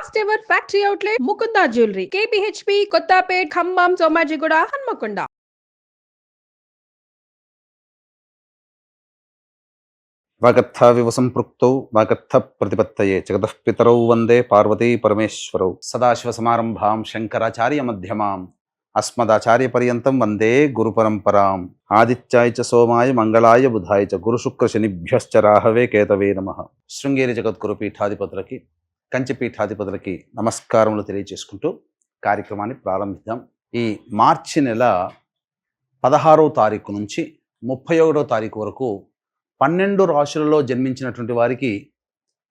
First ever factory outlet Mukunda jewellery. KPHB Kothapet Khammam Somajiguda Hanamkonda. వాగర్థావివ సంపృక్తౌ వాగర్థ ప్రతిపత్తయే. జగతః పితరౌ వందే పార్వతీ పరమేశ్వరౌ. సదాశివసమారంభాం శంకరాచార్య మధ్యమాం. అస్మదాచార్య పర్యంతం వందే గురు పరంపరాం. ఆదిత్యాయ చ సోమాయ మంగళాయ బుధాయ చ గురు శుక్ర శనిభ్యశ్చ రాహవే కేతవే నమ. శృంగేరి జగద్గురు పీఠాధిపతులకి కంచిపీఠాధిపతులకి నమస్కారములు తెలియజేసుకుంటూ కార్యక్రమాన్ని ప్రారంభిద్దాం. ఈ మార్చి నెల పదహారవ తారీఖు నుంచి ముప్పై ఒకటో తారీఖు వరకు పన్నెండు రాశులలో జన్మించినటువంటి వారికి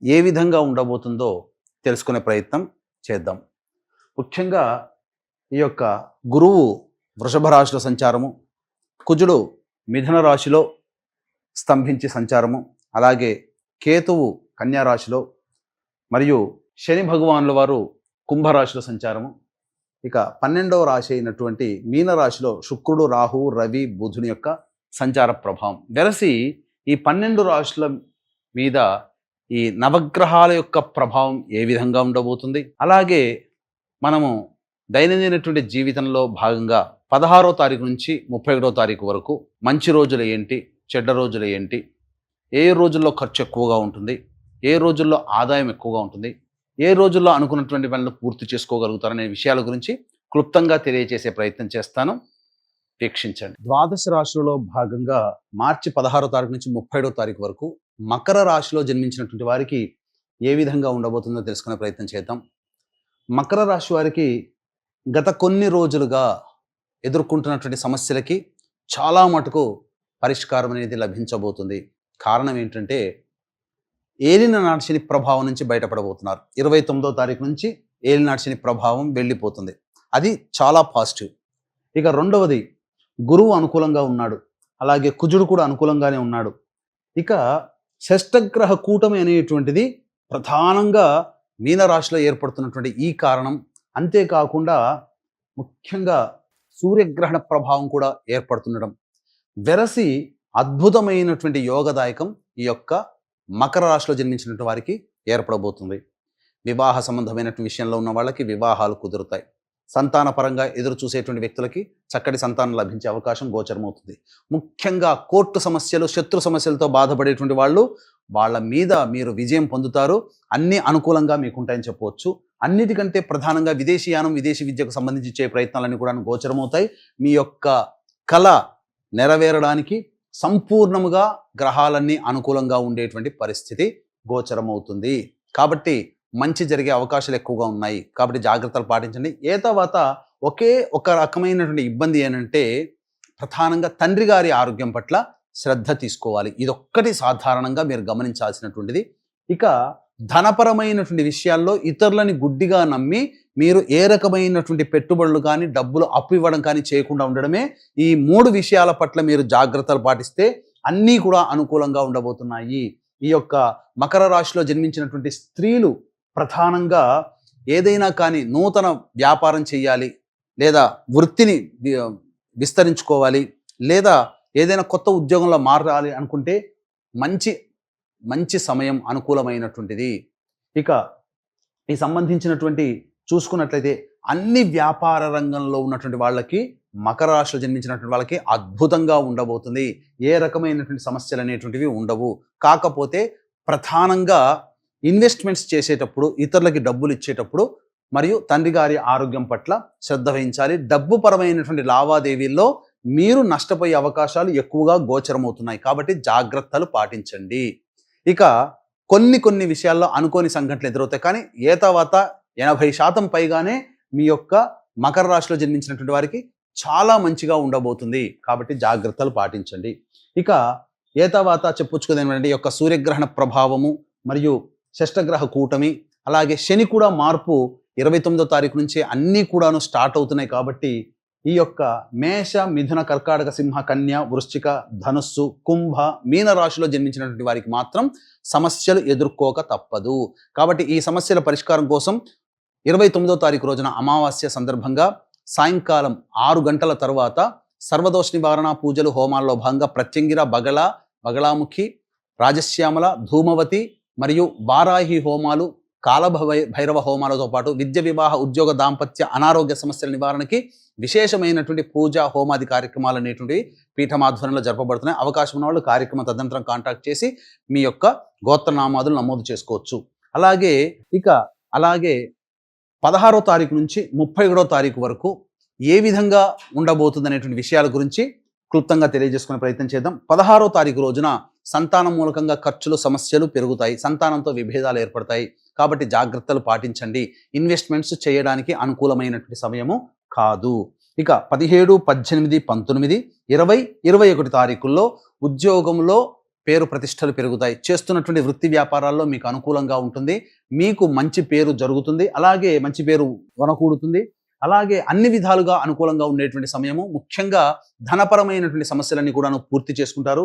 ఏ విధంగా ఉండబోతుందో తెలుసుకునే ప్రయత్నం చేద్దాం. ముఖ్యంగా ఈ యొక్క గురువు వృషభ రాశిలో సంచారము కుజుడు మిథున రాశిలో స్తంభించి సంచారము అలాగే కేతువు కన్యా రాశిలో మరియు శని భగవానుల వారు కుంభరాశిలో సంచారము. ఇక పన్నెండవ రాశి అయినటువంటి మీనరాశిలో శుక్రుడు రాహు రవి బుధుని యొక్క సంచార ప్రభావం. వెరసి ఈ పన్నెండు రాశుల మీద ఈ నవగ్రహాల యొక్క ప్రభావం ఏ విధంగా ఉండబోతుంది? అలాగే మనము దైనందినటువంటి జీవితంలో భాగంగా పదహారో తారీఖు నుంచి ముప్పై ఒకటో తారీఖు వరకు మంచి రోజులు ఏంటి? చెడ్డ రోజులు ఏంటి? ఏ రోజుల్లో ఖర్చు ఎక్కువగా ఉంటుంది? ఏ రోజుల్లో ఆదాయం ఎక్కువగా ఉంటుంది ఏ రోజుల్లో అనుకున్నటువంటి పనులు పూర్తి చేసుకోగలుగుతారనే విషయాల గురించి క్లుప్తంగా తెలియజేసే ప్రయత్నం చేస్తాను. వీక్షించండి. ద్వాదశ రాశులలో భాగంగా మార్చి పదహారో తారీఖు నుంచి ముప్పైడో తారీఖు వరకు మకర రాశిలో జన్మించినటువంటి వారికి ఏ విధంగా ఉండబోతుందో తెలుసుకునే ప్రయత్నం చేద్దాం. మకర రాశి వారికి గత కొన్ని రోజులుగా ఎదుర్కొంటున్నటువంటి సమస్యలకి చాలా మటుకు పరిష్కారం అనేది లభించబోతుంది. కారణం ఏంటంటే ఏలిన నాడిశని ప్రభావం నుంచి బయటపడబోతున్నారు. ఇరవై తొమ్మిదో తారీఖు నుంచి ఏలిన నాడిశని ప్రభావం వెళ్ళిపోతుంది. అది చాలా పాజిటివ్ ఇక రెండవది గురువు అనుకూలంగా ఉన్నాడు. అలాగే కుజుడు కూడా అనుకూలంగానే ఉన్నాడు. ఇక షష్టగ్రహ కూటమి అనేటువంటిది ప్రధానంగా మీనరాశిలో ఏర్పడుతున్నటువంటి ఈ కారణం. అంతేకాకుండా ముఖ్యంగా సూర్యగ్రహణ ప్రభావం కూడా ఏర్పడుతుండడం. వెరసి అద్భుతమైనటువంటి యోగదాయకం ఈ యొక్క మకర రాశిలో జన్మించినటువంటి వారికి ఏర్పడబోతుంది. వివాహ సంబంధమైనటువంటి విషయంలో ఉన్న వాళ్ళకి వివాహాలు కుదురుతాయి. సంతాన పరంగా ఎదురు చూసేటువంటి వ్యక్తులకి చక్కటి సంతానం లభించే అవకాశం గోచరమవుతుంది. ముఖ్యంగా కోర్టు సమస్యలు శత్రు సమస్యలతో బాధపడేటువంటి వాళ్ళు వాళ్ళ మీద మీరు విజయం పొందుతారు. అన్నీ అనుకూలంగా మీకు ఉంటాయని చెప్పవచ్చు. అన్నిటికంటే ప్రధానంగా విదేశీయానం విదేశీ విద్యకు సంబంధించి చే ప్రయత్నాలన్నీ కూడా గోచరమవుతాయి. మీ యొక్క కళ నెరవేరడానికి సంపూర్ణముగా గ్రహాలన్నీ అనుకూలంగా ఉండేటువంటి పరిస్థితి గోచరమవుతుంది. కాబట్టి మంచి జరిగే అవకాశాలు ఎక్కువగా ఉన్నాయి. కాబట్టి జాగ్రత్తలు పాటించండి. ఏ తర్వాత ఒకే ఒక రకమైనటువంటి ఇబ్బంది ఏంటంటే ప్రధానంగా తండ్రి గారి ఆరోగ్యం పట్ల శ్రద్ధ తీసుకోవాలి. ఇదొక్కటి సాధారణంగా మీరు గమనించాల్సినటువంటిది. ఇక ధనపరమైనటువంటి విషయాల్లో ఇతరులని గుడ్డిగా నమ్మి మీరు ఏ రకమైనటువంటి పెట్టుబడులు కానీ డబ్బులు అప్పు ఇవ్వడం కానీ చేయకుండా ఉండడమే ఈ మూడు విషయాల పట్ల మీరు జాగ్రత్తలు పాటిస్తే అన్నీ కూడా అనుకూలంగా ఉండబోతున్నాయి. ఈ యొక్క మకర రాశిలో జన్మించినటువంటి స్త్రీలు ప్రధానంగా ఏదైనా కానీ నూతన వ్యాపారం చేయాలి లేదా వృత్తిని విస్తరించుకోవాలి లేదా ఏదైనా కొత్త ఉద్యోగంలో మారాలి అనుకుంటే మంచి మంచి సమయం అనుకూలమైనటువంటిది. ఇక ఈ సంబంధించినటువంటి చూసుకున్నట్లయితే అన్ని వ్యాపార రంగంలో ఉన్నటువంటి వాళ్ళకి మకర రాశిలో జన్మించినటువంటి వాళ్ళకి అద్భుతంగా ఉండబోతుంది. ఏ రకమైనటువంటి సమస్యలు అనేటువంటివి ఉండవు. కాకపోతే ప్రధానంగా ఇన్వెస్ట్మెంట్స్ చేసేటప్పుడు ఇతరులకి డబ్బులు ఇచ్చేటప్పుడు మరియు తండ్రి గారి ఆరోగ్యం పట్ల శ్రద్ధ వహించాలి. డబ్బు పరమైనటువంటి లావాదేవీల్లో మీరు నష్టపోయే అవకాశాలు ఎక్కువగా గోచరమవుతున్నాయి. కాబట్టి జాగ్రత్తలు పాటించండి. ఇక కొన్ని కొన్ని విషయాల్లో అనుకోని సంఘటనలు ఎదురవుతాయి. కానీ ఏ తర్వాత ఎనభై శాతం పైగానే మీ యొక్క మకర రాశిలో జన్మించినటువంటి వారికి చాలా మంచిగా ఉండబోతుంది. కాబట్టి జాగ్రత్తలు పాటించండి. ఇక ఏ తర్వాత చెప్పుచ్చుకుంది ఈ యొక్క సూర్యగ్రహణ ప్రభావము మరియు షష్టగ్రహ కూటమి అలాగే శని కూడా మార్పు ఇరవై తొమ్మిదో తారీఖు నుంచి అన్నీ కూడాను స్టార్ట్ అవుతున్నాయి కాబట్టి ఈ యొక్క మేష మిథున కర్కాటక సింహ కన్య వృశ్చిక ధనుస్సు కుంభ మీన రాశిలో జన్మించినటువంటి వారికి మాత్రం సమస్యలు ఎదుర్కోక తప్పదు. కాబట్టి ఈ సమస్యల పరిష్కారం కోసం ఇరవై తొమ్మిదో తారీఖు రోజున అమావాస్య సందర్భంగా సాయంకాలం ఆరు గంటల తర్వాత సర్వదోష నివారణ పూజలు హోమాల్లో భాగంగా ప్రత్యంగిర బగళ బగళాముఖి రాజశ్యామల ధూమవతి మరియు వారాహి హోమాలు కాలభై భైరవ హోమాలతో పాటు విద్య వివాహ ఉద్యోగ దాంపత్య అనారోగ్య సమస్యల నివారణకి విశేషమైనటువంటి పూజ హోమాది కార్యక్రమాలు అనేటువంటివి పీఠమాధ్వర్యంలో జరపబడుతున్నాయి. అవకాశం ఉన్న వాళ్ళు కార్యక్రమం తదనంతరం కాంటాక్ట్ చేసి మీ యొక్క గోత్రనామాదులు నమోదు చేసుకోవచ్చు. అలాగే ఇక అలాగే పదహారో తారీఖు నుంచి ముప్పై ఒకటో తారీఖు వరకు ఏ విధంగా ఉండబోతుంది అనేటువంటి విషయాల గురించి క్లుప్తంగా తెలియజేసుకునే ప్రయత్నం చేద్దాం. పదహారో తారీఖు రోజున సంతానం మూలకంగా ఖర్చులు సమస్యలు పెరుగుతాయి. సంతానంతో విభేదాలు ఏర్పడతాయి. కాబట్టి జాగ్రత్తలు పాటించండి. ఇన్వెస్ట్మెంట్స్ చేయడానికి అనుకూలమైనటువంటి సమయము కాదు. ఇక పదిహేడు పద్దెనిమిది పంతొమ్మిది ఇరవై ఇరవై ఒకటి తారీఖుల్లో ఉద్యోగంలో పేరు ప్రతిష్టలు పెరుగుతాయి. చేస్తున్నటువంటి వృత్తి వ్యాపారాల్లో మీకు అనుకూలంగా ఉంటుంది. మీకు మంచి పేరు జరుగుతుంది. అలాగే మంచి పేరు వనకూడుతుంది. అలాగే అన్ని విధాలుగా అనుకూలంగా ఉండేటువంటి సమయము ముఖ్యంగా ధనపరమైనటువంటి సమస్యలన్నీ కూడాను పూర్తి చేసుకుంటారు.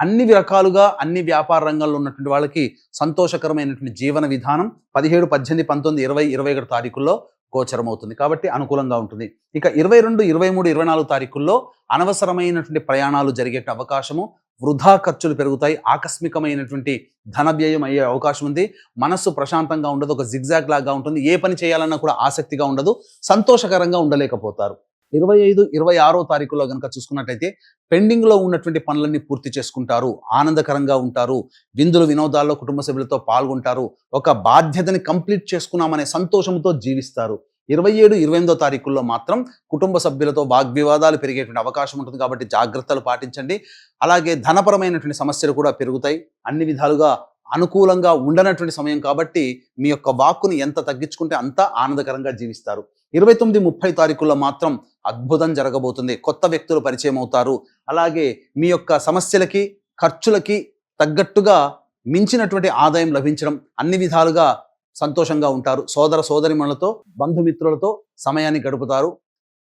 అన్ని రకాలుగా అన్ని వ్యాపార రంగంలో ఉన్నటువంటి వాళ్ళకి సంతోషకరమైనటువంటి జీవన విధానం పదిహేడు పద్దెనిమిది పంతొమ్మిది ఇరవై ఇరవై ఒకటి తారీఖుల్లో గోచరమవుతుంది. కాబట్టి అనుకూలంగా ఉంటుంది. ఇక ఇరవై రెండు ఇరవై మూడు ఇరవై నాలుగు తారీఖుల్లో అనవసరమైనటువంటి ప్రయాణాలు జరిగే అవకాశము వృధా ఖర్చులు పెరుగుతాయి. ఆకస్మికమైనటువంటి ధన వ్యయం అయ్యే అవకాశం ఉంది. మనస్సు ప్రశాంతంగా ఉండదు. ఒక జిగ్జాగ్ లాగా ఉంటుంది. ఏ పని చేయాలన్నా కూడా ఆసక్తిగా ఉండదు. సంతోషకరంగా ఉండలేకపోతారు. ఇరవై ఐదు ఇరవై ఆరో తారీఖులో కనుక చూసుకున్నట్లయితే పెండింగ్లో ఉన్నటువంటి పనులన్నీ పూర్తి చేసుకుంటారు. ఆనందకరంగా ఉంటారు. విందులు వినోదాల్లో కుటుంబ సభ్యులతో పాల్గొంటారు. ఒక బాధ్యతని కంప్లీట్ చేసుకున్నామనే సంతోషంతో జీవిస్తారు. ఇరవై ఏడు ఇరవై ఎనిమిదో తారీఖుల్లో మాత్రం కుటుంబ సభ్యులతో వాగ్వివాదాలు పెరిగేటువంటి అవకాశం ఉంటుంది కాబట్టి జాగ్రత్తలు పాటించండి. అలాగే ధనపరమైనటువంటి సమస్యలు కూడా పెరుగుతాయి. అన్ని విధాలుగా అనుకూలంగా ఉండనటువంటి సమయం కాబట్టి మీ యొక్క వాక్కుని ఎంత తగ్గించుకుంటే అంత ఆనందకరంగా జీవిస్తారు. ఇరవై తొమ్మిది ముప్పై తారీఖుల్లో మాత్రం అద్భుతం జరగబోతుంది. కొత్త వ్యక్తులు పరిచయం అవుతారు. అలాగే మీ యొక్క సమస్యలకి ఖర్చులకి తగ్గట్టుగా మించినటువంటి ఆదాయం లభించడం అన్ని విధాలుగా సంతోషంగా ఉంటారు. సోదర సోదరిమణులతో బంధుమిత్రులతో సమయాన్ని గడుపుతారు.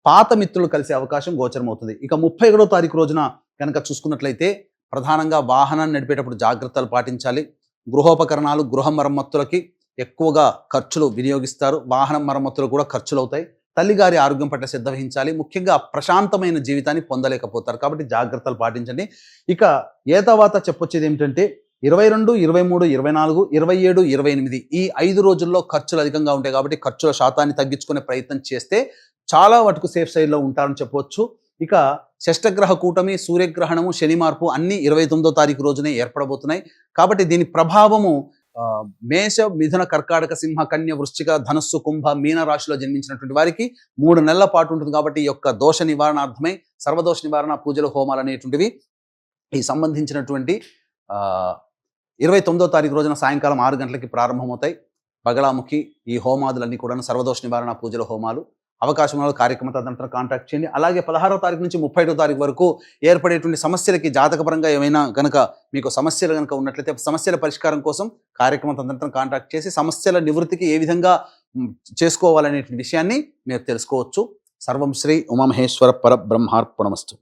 పాత మిత్రులు కలిసే అవకాశం గోచరమవుతుంది. ఇక ముప్పై ఒకటో తారీఖు రోజున కనుక చూసుకున్నట్లయితే ప్రధానంగా వాహనాన్ని నడిపేటప్పుడు జాగ్రత్తలు పాటించాలి. గృహోపకరణాలు గృహ మరమ్మతులకి ఎక్కువగా ఖర్చులు వినియోగిస్తారు. వాహనం మరమ్మతులు కూడా ఖర్చులు అవుతాయి తల్లిగారి ఆరోగ్యం పట్ల శ్రద్ధ వహించాలి. ముఖ్యంగా ప్రశాంతమైన జీవితాన్ని పొందలేకపోతారు. కాబట్టి జాగ్రత్తలు పాటించండి. ఇక ఏ తర్వాత చెప్పొచ్చేది ఏమిటంటే ఇరవై రెండు ఇరవై మూడు ఇరవై నాలుగు ఇరవై ఏడు ఇరవై ఎనిమిది ఈ ఐదు రోజుల్లో ఖర్చులు అధికంగా ఉంటాయి కాబట్టి ఖర్చుల శాతాన్ని తగ్గించుకునే ప్రయత్నం చేస్తే చాలా వరకు సేఫ్ సైడ్లో ఉంటారని చెప్పవచ్చు. ఇక షష్టగ్రహ కూటమి సూర్యగ్రహణము శని మార్పు అన్ని ఇరవై తొమ్మిదో తారీఖు రోజునే ఏర్పడబోతున్నాయి. కాబట్టి దీని ప్రభావము మేష మిథున కర్కాటక సింహ కన్య వృశ్చిక ధనస్సు కుంభ మీన రాశిలో జన్మించినటువంటి వారికి మూడు నెలల పాటు ఉంటుంది కాబట్టి ఈ యొక్క దోష నివారణార్థమై సర్వదోష నివారణ పూజలు హోమాలు అనేటువంటివి ఈ సంబంధించినటువంటి ఇరవై తొమ్మిదో తారీఖు రోజున సాయంకాలం ఆరు గంటలకి ప్రారంభమవుతాయి. బగళాముఖి ఈ హోమాదులన్నీ కూడా సర్వదోష నివారణ పూజల హోమాలు. అవకాశం ఉన్న కార్యక్రమ తదనంతరం కాంటాక్ట్ చేయండి. అలాగే పదహారో తారీఖు నుంచి ముప్పై తారీఖు వరకు ఏర్పడేటువంటి సమస్యలకి జాతకపరంగా ఏమైనా గనక మీకు సమస్యలు కనుక ఉన్నట్లయితే సమస్యల పరిష్కారం కోసం కార్యక్రమం తదనంతరం కాంటాక్ట్ చేసి సమస్యల నివృత్తికి ఏ విధంగా చేసుకోవాలనే విషయాన్ని మీరు తెలుసుకోవచ్చు. సర్వం శ్రీ ఉమామహేశ్వర పర బ్రహ్మార్పణమస్తు.